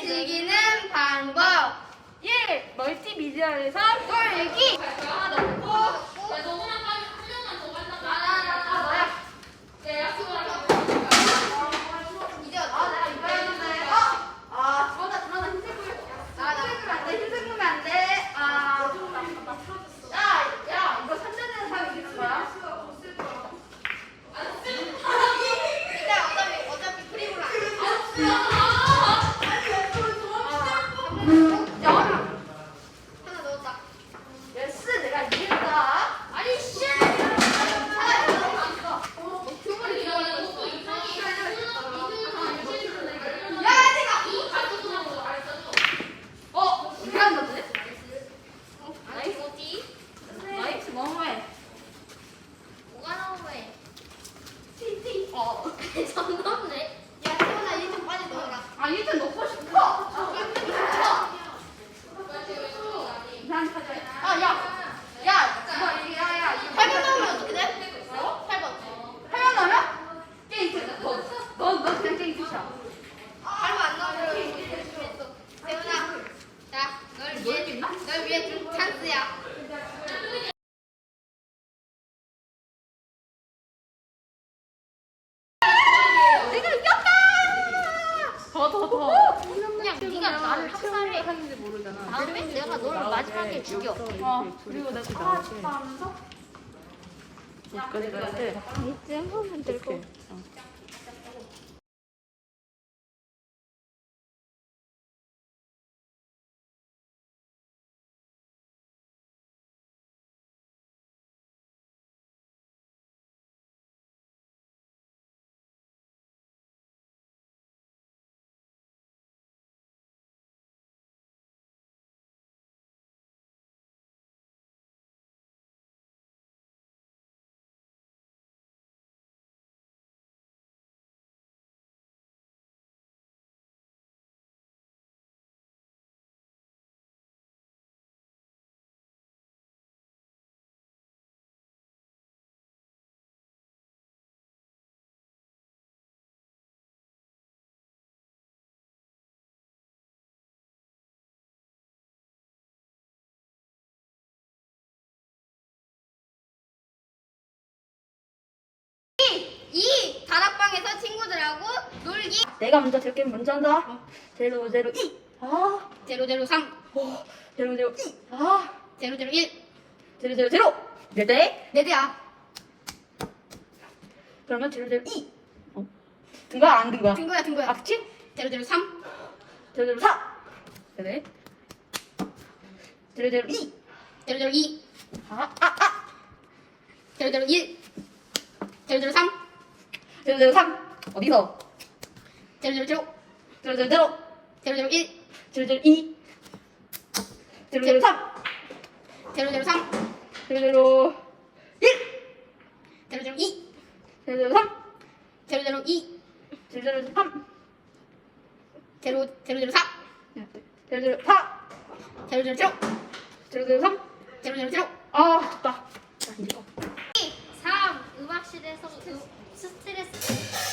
음악을 즐기는 방법 1. 멀티미디어에서 꼴기 이제 아 내가 이거 했는데 아 저나 저나 흰색 보여 나나 흰색 안돼 흰색 보면 안돼 아 야야 이거 산전되는 사람이 있는 거야 근데 어차피 어차피 프리브라 야 하나 넣었다 예스 내가 이겼다 아니 씨 야, 내가 어, 이한 건데? 나이스 어디? 나이스 너무해. 뭐가 나오네? 티티. 어. 점 넘네. 야, 태훈아 이좀 빨리 넣어라. 아, 이좀 넣고 싶어. 난 가져. 아, 야, 야, 이거 이게 야, 야, 이거 8번 넣으면 어떻게 돼? 어? 8번. 8번 넣으면 게임 끝. 너, 너, 너 그냥 게임 끝이야. 8번 안 넣으면 게임 끝. 태훈아, 자, 널 위해, 널 위해 준 찬스야. 내가 이겼다! 더 더 더. 그냥 네가 나를 학살해. 하는지 모르잖아. 다음에 내가 너를 마지막에 죽여. 어, 그리고 내가 아, 진짜 하면서 여기까지 갔을 때 이쯤 하면 이렇게. 어. 내가 먼저 게임 먼저 한다. 제로 제로 이. 아. 003, 오. 제로 제로 이. 아. 001 제로 제로 제로. 네 대. 네대야 그러면 제로 제로 이. 어. 든 거야 안든 거야? 든 거야 든 거야 아, 그치? 003 제로 제로 사. 네네. 제로 제로 이. 002 아, 아, 아. 001 003 제로 제로 삼. 어디서? 000 제로 제로 제로. 001 제로 제로 이. 제로 제로 삼. 003 제로 제로 일. 002 제로 제로 삼. 002 제로 제로 삼. 0 004 제로 제로 사. 000 제로 제로 삼. 000 아, 됐다. 자, 이제 거. 3. 음악실에서 그 스트레스